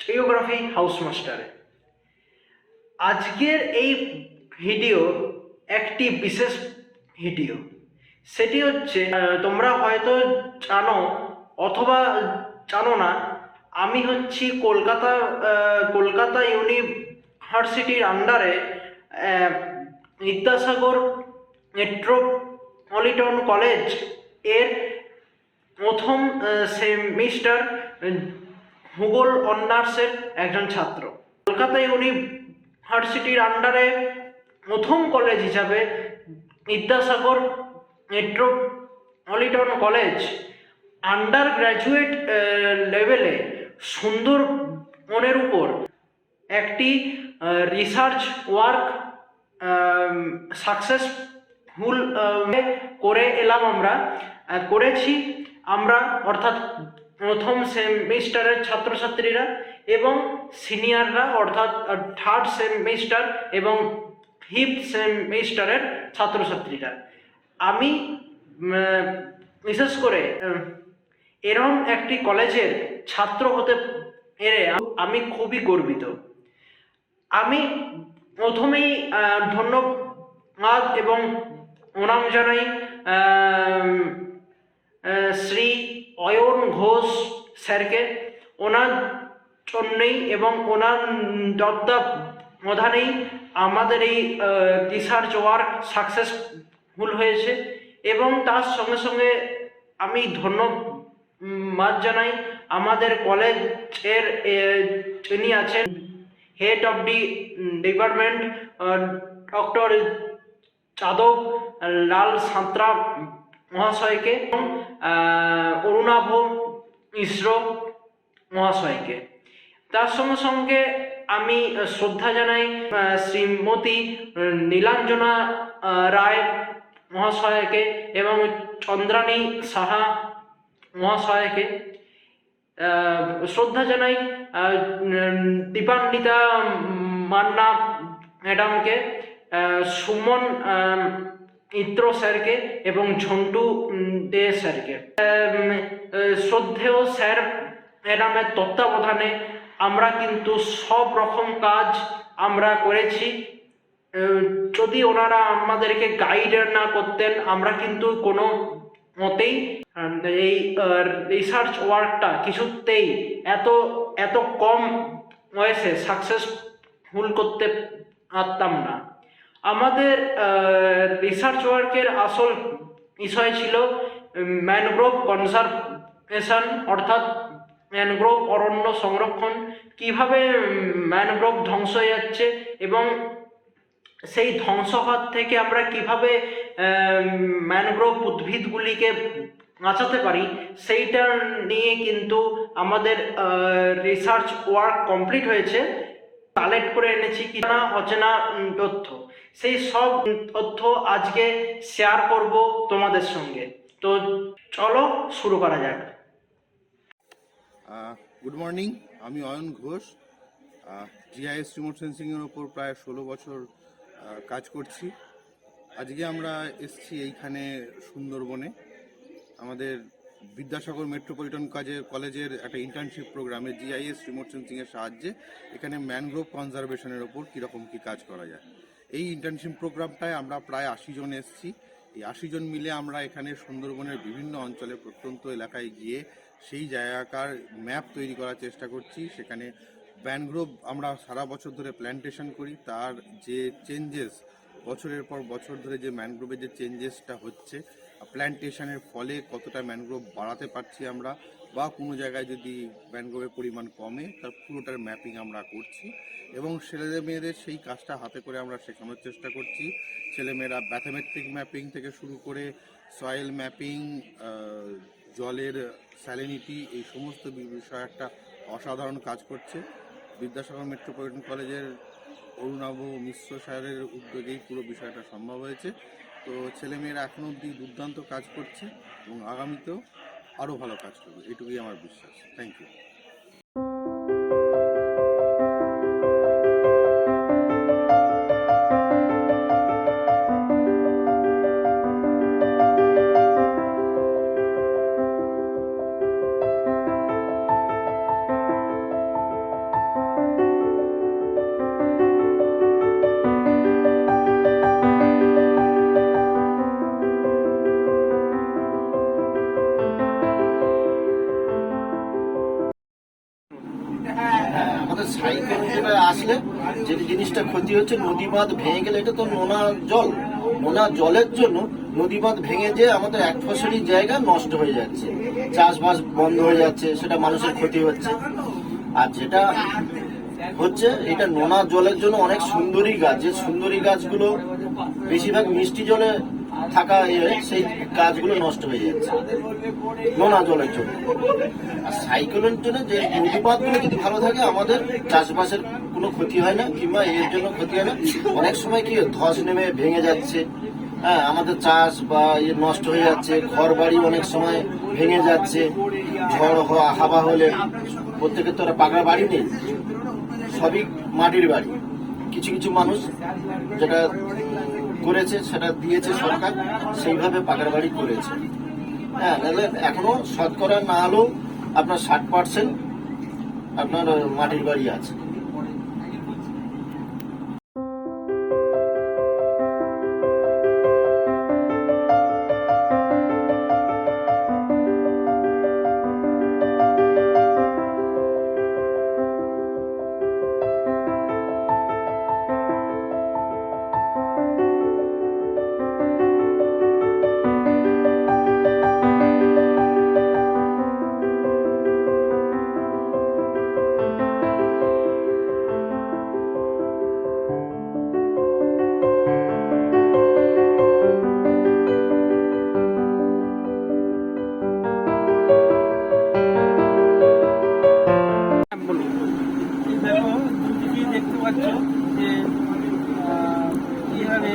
Geography house মাস্টারে আজকের এই video একটি বিশেষ ভিডিও। সেটি হচ্ছে তোমরা হয়তো জানো অথবা জানো না, আমি হচ্ছি কলকাতা কলকাতা ইউনিভার্সিটির আন্ডারে বিদ্যাসাগর মেট্রোপলিটন কলেজের প্রথম সেমিস্টার ভূগোল অনার্সের একজন ছাত্র। কলকাতা ইউনিভার্সিটির আন্ডারে প্রথম কলেজ হিসাবে Vidyasagar metropolitan college under graduate লেভেলে সুন্দর মনের উপর একটি রিসার্চ ওয়ার্ক সাকসেসফুল করে এলাম আমরা। করেছি আমরা, অর্থাৎ প্রথম সেমিস্টারের ছাত্রছাত্রীরা এবং সিনিয়ররা অর্থাৎ থার্ড সেমিস্টার এবং ফিফথ সেমিস্টারের ছাত্রছাত্রীরা। আমি বিশেষ করে এরম একটি কলেজের ছাত্র হতে পেরে আমি খুবই গর্বিত। আমি প্রথমেই ধন্যবাদ এবং প্রণাম জানাই শ্রী অয়ন ঘোষ স্যারকে, ওনার জন্যেই এবং ওনার তত্ত্বাবধানেই আমাদের এই রিসার্চ ওয়ার্ক সাকসেসফুল হয়েছে এবং তার সঙ্গে সঙ্গে আমি ধন্যবাদ জানাই আমাদের কলেজের যিনি আছেন head of the department doctor Yadav Lal Santra মহাশয়কে অরুণাভ মিশ্র মহাশয়কে। তার সঙ্গে সঙ্গে আমি শ্রদ্ধা জানাই শ্রীমতী নীলাঞ্জনা রায় মহাশয়কে এবং চন্দ্রানী সাহা মহাশয়কে। শ্রদ্ধা জানাই দীপান্বিতা মান্না ম্যাডামকে। সুমন মিত্র স্যারকে এবং ঝন্টু দে স্যারকে। শ্রদ্ধেয় স্যার, ম্যাডামের তত্ত্বাবধানে আমরা কিন্তু সব রকম কাজ আমরা করেছি। যদি ওনারা আমাদেরকে গাইড না করতেন, আমরা কিন্তু কোনো মতেই এই রিসার্চ ওয়ার্কটা কিছুতেই এত এত কম বয়সে সাকসেসফুল করতে পারতাম না। আমাদের রিসার্চ ওয়ার্কের আসল বিষয় ছিল ম্যানগ্রোভ কনজারভেশন অর্থাৎ ম্যানগ্রোভ অরণ্য সংরক্ষণ, কীভাবে ম্যানগ্রোভ ধ্বংস হয়ে যাচ্ছে এবং সেই ধ্বংস হওয়ার থেকে আমরা কীভাবে ম্যানগ্রোভ উদ্ভিদগুলিকে বাঁচাতে পারি, সেইটা নিয়ে কিন্তু আমাদের রিসার্চ ওয়ার্ক কমপ্লিট হয়েছে। কালেক্ট করে এনেছি, কি না, অচেনা তথ্য। সেই সব তথ্য আজকে শেয়ার করব তোমাদের সঙ্গে। তো চলো শুরু করা যাক। গুড মর্নিং আমি অয়ন ঘোষ। জিআইএস রিমোট সেন্সিংয়ের ওপর প্রায় ষোলো বছর কাজ করছি। আজকে আমরা এসছি এইখানে সুন্দরবনে। আমাদের বিদ্যাসাগর মেট্রোপলিটন কাজে, কলেজের একটা ইন্টার্নশিপ প্রোগ্রামে জিআইএস রিমোট সেন্সিংয়ের সাহায্যে এখানে ম্যানগ্রোভ কনজারভেশনের ওপর কীরকম কী কাজ করা যায়। এই ইন্টার্নশিপ প্রোগ্রামটায় আমরা প্রায় আশি জন এসছি। এই আশি জন মিলে আমরা এখানে সুন্দরবনের বিভিন্ন অঞ্চলে প্রত্যন্ত এলাকায় গিয়ে সেই জায়গাকার ম্যাপ তৈরি করার চেষ্টা করছি। সেখানে ম্যানগ্রোভ আমরা সারা বছর ধরে প্ল্যান্টেশন করি। তার যে চেঞ্জেস বছরের পর বছর ধরে যে ম্যানগ্রোভের যে চেঞ্জেসটা হচ্ছে প্ল্যান্টেশনের ফলে কতটা ম্যানগ্রোভ বাড়াতে পারছি আমরা বা কোনো জায়গায় যদি ম্যানগ্রোভের পরিমাণ কমে, তার পুরোটার ম্যাপিং আমরা করছি এবং ছেলেদের মেয়েদের সেই কাজটা হাতে করে আমরা শেখানোর চেষ্টা করছি। ছেলেমেয়েরা ম্যাথামেট্রিক ম্যাপিং থেকে শুরু করে সয়েল ম্যাপিং জলের স্যালিনিটি, এই সমস্ত বিষয়ে একটা অসাধারণ কাজ করছে। বিদ্যাসাগর মেট্রোপলিটন কলেজের অরুণাভ মিশ্র স্যারের উদ্যোগেই পুরো বিষয়টা সম্ভব হয়েছে। তো ছেলেমেয়েরা এখনও অবধি দুর্দান্ত কাজ করছে এবং আগামীতেও আরও ভালো কাজ করবে এটুকুই আমার বিশ্বাস। থ্যাংক ইউ ক্ষতি হচ্ছে নদী বাঁধ ভেঙে গেলে, এটা তো নোনা জল। নোনা জলের জন্য নদী বাঁধ ভেঙে যে আমাদের এক ফসলি জায়গা নষ্ট হয়ে যাচ্ছে। চাষবাস বন্ধ হয়ে যাচ্ছে, সেটা মানুষের ক্ষতি হচ্ছে। আর যেটা হচ্ছে, এটা নোনা জলের জন্য অনেক সুন্দরী গাছ। যে সুন্দরী গাছগুলো বেশিরভাগ মিষ্টি জলে থাকা ইয়ে, সেই গাছগুলো নষ্ট হয়ে যাচ্ছে নোনা জলের জন্য। আর সাইক্লোনের জন্য যে নদীপাতগুলো যদি ভালো থাকে আমাদের চাষবাসের কোনো ক্ষতি হয় না কিংবা এর জন্য ক্ষতি হয় না। অনেক সময় কি ধস নেমে ভেঙে যাচ্ছে হ্যাঁ আমাদের চাষ বা ইয়ে নষ্ট হয়ে যাচ্ছে ঘর বাড়ি অনেক সময় ভেঙে যাচ্ছে ঝড় হওয়া হাওয়া হলে প্রত্যেকের তো পাকা বাড়ি নেই সবই মাটির বাড়ি। কিছু কিছু মানুষ যেটা করেছে, সেটা দিয়েছে সরকার, সেইভাবে পাকার বাড়ি করেছে। হ্যাঁ এখনও শতকরা না হলেও আপনার ষাট পার্সেন্ট আপনার মাটির বাড়ি আছে। পাচ্ছ যে কীভাবে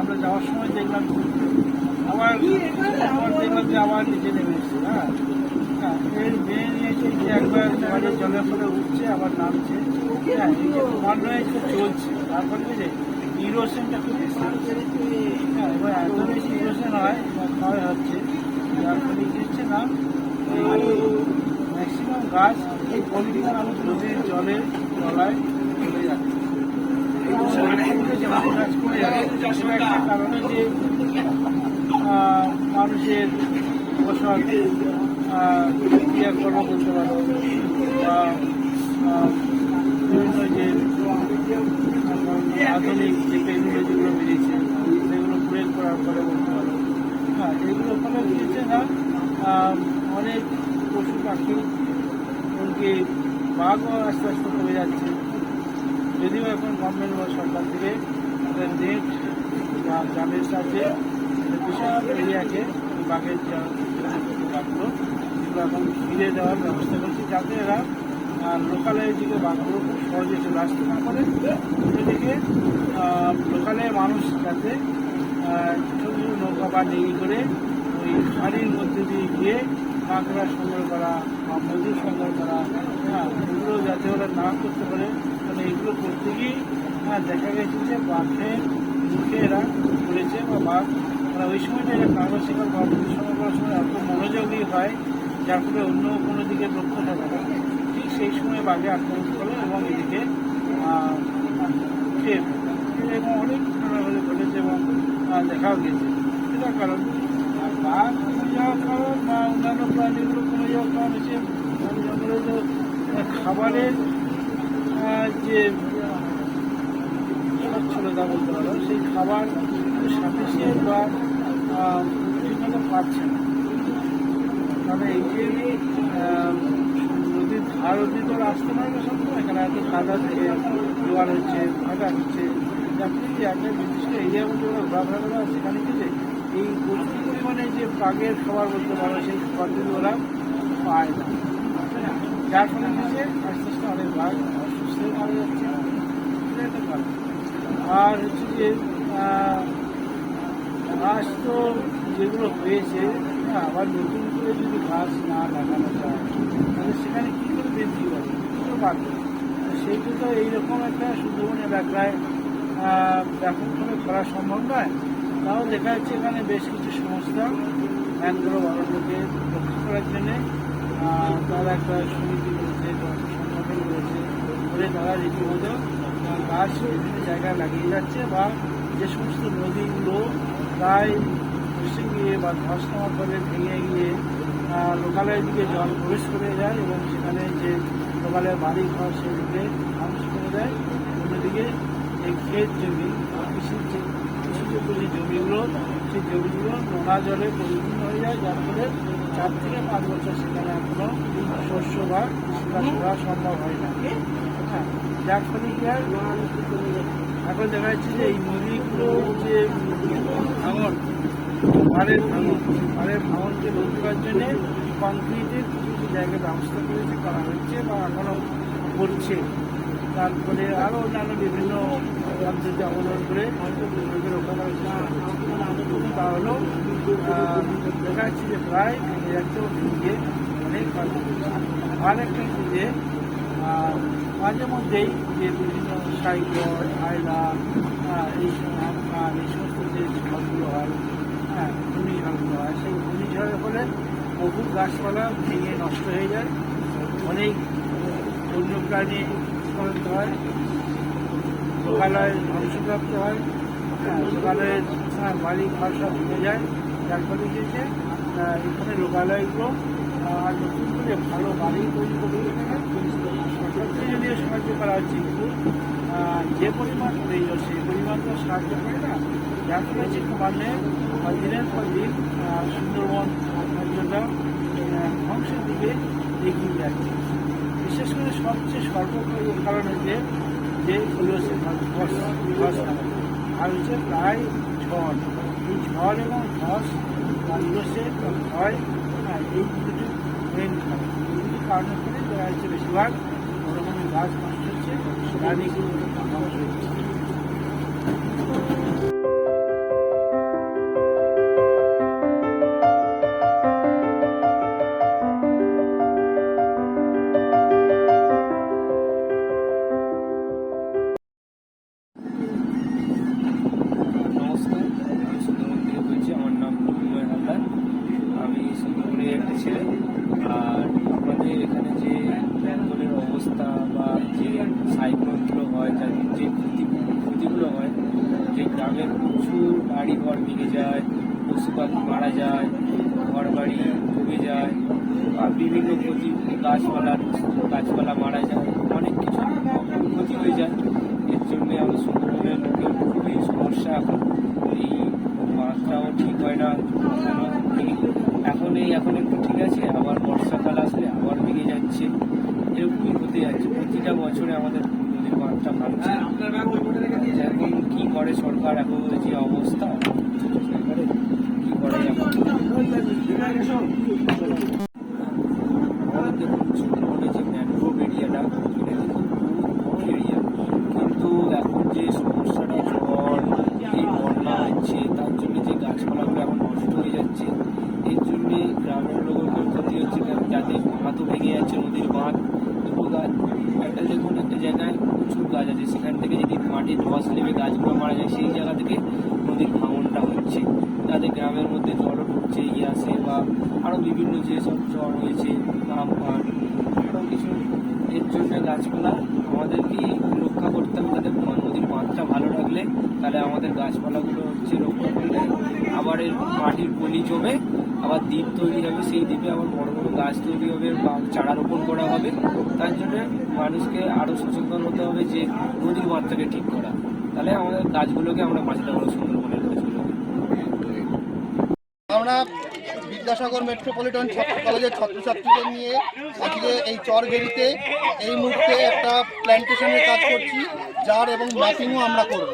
আমরা যাওয়ার সময় দেখলাম আবার আবার দেখলাম যে আবার নিচে নেমে এসছে হ্যাঁ? হ্যাঁ এর মেয়ে নিয়েছে যে একবার জলের জলের ফলে উঠছে, আবার নামছে। হ্যাঁ এই যে চলছে। তারপরে যে ইরোশনটা খুব হ্যাঁ এবার এত বেশি ইরোশন হয় ক্ষয় হচ্ছে। যার ফলে কি হচ্ছে না ম্যাক্সিমাম গাছ এই পলিথিন নদীর জলের তলায় চলে যাচ্ছে কারণে যে মানুষের আহ, ক্রিয়াকর্ম করতে পারো বা বিভিন্ন যে আধুনিক যে টেকনোলজিগুলো বেরিয়েছে সেগুলো প্রয়োগ করার পরে বলতে পারো হ্যাঁ এগুলো ফলে বেরিয়েছে না অনেক পশু পাখি এমনকি বাঘও আস্তে আস্তে কমে যাচ্ছে। যদিও এখন গভর্নমেন্ট বা সরকার থেকে নেট বা গ্রামের সাথে বিশাল এরিয়াকে বাঘের বাঘগুলো এগুলো এখন ফিরে দেওয়ার ব্যবস্থা করছে যাতে এরা লোকালে দিকে বাঘগুলো সহজে চলে আসতে না পারে। সেদিকে লোকালে মানুষ যাতে ছোটো ছোটো নৌকা বা নেই করে ওই খাড়ির মধ্যে দিয়ে গিয়ে কাঁকড়া সংগ্রহ করা, বা মজুর সংগ্রহ করা হ্যাঁ এগুলো যাতে ওরা না করতে পারে মানে এগুলো করতে গিয়েই হ্যাঁ দেখা গেছে যে বাঘের মুখে এরা পড়েছে বা বাঘ মানে ওই সময়টা এরা কাঁকড়া শিকার বা মজুর সংগ্রহ করার সময় এত মনোযোগী হয়, যার ফলে অন্য কোনো দিকে লক্ষ্য থাকে না। ঠিক সেই সময় বাঘে আক্রমণ করে এবং এদিকে খেয়ে এবং অনেক ঘটনাগুলো ঘটেছে এবং দেখাও গেছে। সেটার কারণ, বাঘ কারণ বা অন্যান্য প্রাণীগুলো কমে কারণ হচ্ছে তো খাবারের যে সচ্ছলতা বলতে পারো সেই খাবার সাফিসিয়েন্ট বা ঠিকমতো পাচ্ছে না মানে এই যে নদীর ধার অব্দি তো আসতে পারবে সব এখানে এত কাদা থেকে জোয়ার হচ্ছে ভাটা হচ্ছে ফলে যে একটা নির্দিষ্ট এরিয়ার মধ্যে ঘোরাফেরা করে সেখানে কি যে এই প্রচুর পরিমাণে যে বাঘের খাবার বলতে পারো সেই খাবারগুলো ওরা পায় না। যার ফলে হচ্ছে আস্তে আস্তে অনেক গাছ অসুস্থ মারা যাচ্ছে। আর হচ্ছে যে ঘাস তো যেগুলো হয়েছে হ্যাঁ, আবার নতুন করে যদি ঘাস না লাগানো যায় তাহলে সেখানে কী করে বৃদ্ধি পাবে কী করে বাড়বে সেইটা তো এইরকম একটা সুন্দরবন এলাকায় ব্যাপকভাবে করা সম্ভব নয়। তাও দেখা যাচ্ছে এখানে বেশ কিছু সংস্থা ম্যানগ্রোভ অরণ্যকে রক্ষা করার জন্যে তারা একটা সমিতি রয়েছে সংগঠন রয়েছে করে তারা রীতিমতো গাছ বিভিন্ন জায়গায় লাগিয়ে যাচ্ছে বা যে সমস্ত নদীগুলো প্রায় ধসে গিয়ে বা ধস নামার ফলে ভেঙে গিয়ে আহ, লোকালয়ের দিকে জল প্রবেশ করে যায় এবং সেখানে যে লোকালয়ের বাড়ি ঘর সেদিকে ধ্বংস করে দেয়। অন্যদিকে এই ক্ষেত জমি কৃষির যে যে জমিগুলো, সেই জমিগুলো নোনা জলে পরিপূর্ণ হয়ে যায়, যার ফলে চার থেকে পাঁচ বছর সেখানে এখনও শস্য বা করা সম্ভব হয় না। হ্যাঁ যার ফলে কি হয়? এখন দেখা যাচ্ছে যে এই নদীগুলো যে ভাঙন, পাড়ের ভাঙন, পাড়ের ভাঙনকে রোধ করার জন্য কংক্রিটের কিছু কিছু জায়গায় ব্যবস্থা করেছে, করা হচ্ছে বা এখনও করছে। তারপরে আরও অন্যান্য বিভিন্ন পদ্ধতি অবলম্বন করে করার তা হলো দেখা যাচ্ছে যে প্রায় ভেঙে যাচ্ছে অনেক আর একটা যে মাঝে মধ্যেই যে বিভিন্ন সাইক্লন আয়লা এই আমফান, এই সমস্ত যে ঝড়গুলো হয় হ্যাঁ ঘূর্ণিঝড়গুলো হয় সেই ঘূর্ণিঝড়ের ফলে বহু গাছপালা ভেঙে নষ্ট হয়ে যায়। অনেক বন্যপ্রাণী হয়। লোকালয় ধ্বংসপ্রাপ্ত হয়। লোকালয়ের বাড়ি ঘর সব ভেঙে যায়। যার ফলে কি এখানে লোকালয়গুলো আর নতুন করে ভালো বাড়ি তৈরি করবে সরকারকে যদিও সাহায্য করা হচ্ছে কিন্তু যে পরিমাণ প্রয়োজন সেই পরিমাণ তো সাহায্য করে না। যার ফলে হচ্ছে ক্রমান্বয়ে দিনের পর দিন সুন্দরবন আহ, ধ্বংসের দিকে এগিয়ে যাচ্ছে। বিশেষ করে সবচেয়ে সর্বপ্রথম কারণ হচ্ছে যে হচ্ছে ধস ধস। আর হচ্ছে প্রায় ঝড়। এই ঝড় এবং ধস বাংলাদেশে হয় হ্যাঁ এই দুটি মেন কারণ এই দুটি কারণের ফলে যারা হচ্ছে বেশিরভাগ বড় গাছ নষ্ট হচ্ছে রানীগুলো ধ্বংস হচ্ছে ভেঙে যায় পশু পাখি মারা যায় ঘর বাড়ি ডুবে যায় বা বিভিন্ন ক্ষতি গাছপালা গাছপালা মারা যায় অনেক কিছু ক্ষতি হয়ে যায়। এর জন্যে আমাদের সুন্দরবনের লোকের খুবই সমস্যা এখন। এই মাছটাও ঠিক হয় না এখনও এই এখন একটু ঠিক আছে আবার বর্ষাকাল আসলে আবার ভেঙে যাচ্ছে। এরকমই হতে যাচ্ছে। প্রতিটা বছরে আমাদের নদীর বাঁধটা ভাঙছে এখন কি করে সরকার এখন যে অবস্থা সরকারে কি করে এখন আমাদের দেখুন সুন্দরবনের যে ম্যানগ্রোভ এরিয়াটা এটা কিন্তু খুব বড় এরিয়া কিন্তু এখন যে সমস্যাটা ঝড় এই বন্যা হচ্ছে তার জন্য যে গাছপালাগুলো এখন নষ্ট হয়ে যাচ্ছে এর জন্যে গ্রামের লোকের ক্ষতি হচ্ছে কারণ যাতে বাঁধও ভেঙে যাচ্ছে নদীর বাঁধ দুটো গাছ একটা দেখুন একটা জায়গায় প্রচুর গাছ আছে সেখান থেকে যদি মাটির ধস নেমে গাছগুলো মারা যায় সেই জায়গা থেকে নদীর ভাঙনটা হচ্ছে যাতে গ্রামের মধ্যে জলও ঢুকছে ইয়ে আসে বা আরও বিভিন্ন যেসব জ্বর হয়েছে আমফান আরও কিছু এর জন্য গাছপালা আমাদেরকেই রক্ষা করতে হবে যাতে মা- নদীর বাঁধটা ভালো রাখলে তাহলে আমাদের গাছপালাগুলো হচ্ছে রক্ষা করলে আবার এর মাটির পলি জমে আবার দ্বীপ তৈরি দ্বীপে আবার বড় বড় গাছ তৈরি হবে বা চারা রোপণ করা হবে। তার জন্য মানুষকে আরও সচেতন হতে হবে যে নদীর মাত্রাকে ঠিক করা। তাহলে আমাদের গাছগুলোকে আমরা বাঁচাতে পারব সুন্দরবনের গাছগুলোকে আমরা বিদ্যাসাগর মেট্রোপলিটন ছাত্র কলেজের ছাত্রছাত্রীদের নিয়ে আজকে এই চরঘেরিতে এই মুহূর্তে একটা প্ল্যান্টেশনের কাজ করছি যার এবং ম্যাপিংও আমরা করব।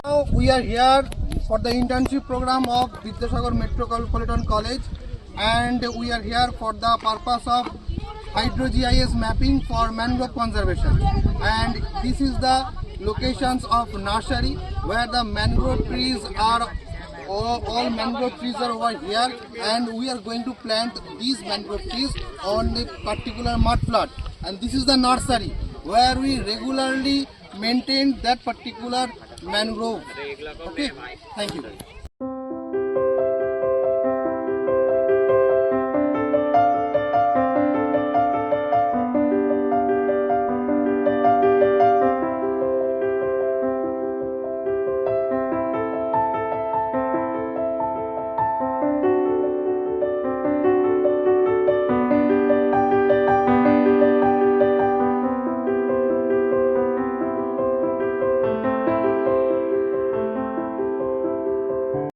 তো we are here for the internship program of Vidyasagar Metropolitan College and we are here for the purpose of hydro GIS mapping for mangrove conservation and this is the locations of nursery where the mangrove trees are all, all mangrove trees are over here and we are going to plant these mangrove trees on a particular mud flat and this is the nursery where we regularly maintain that particular mangrove okay thank you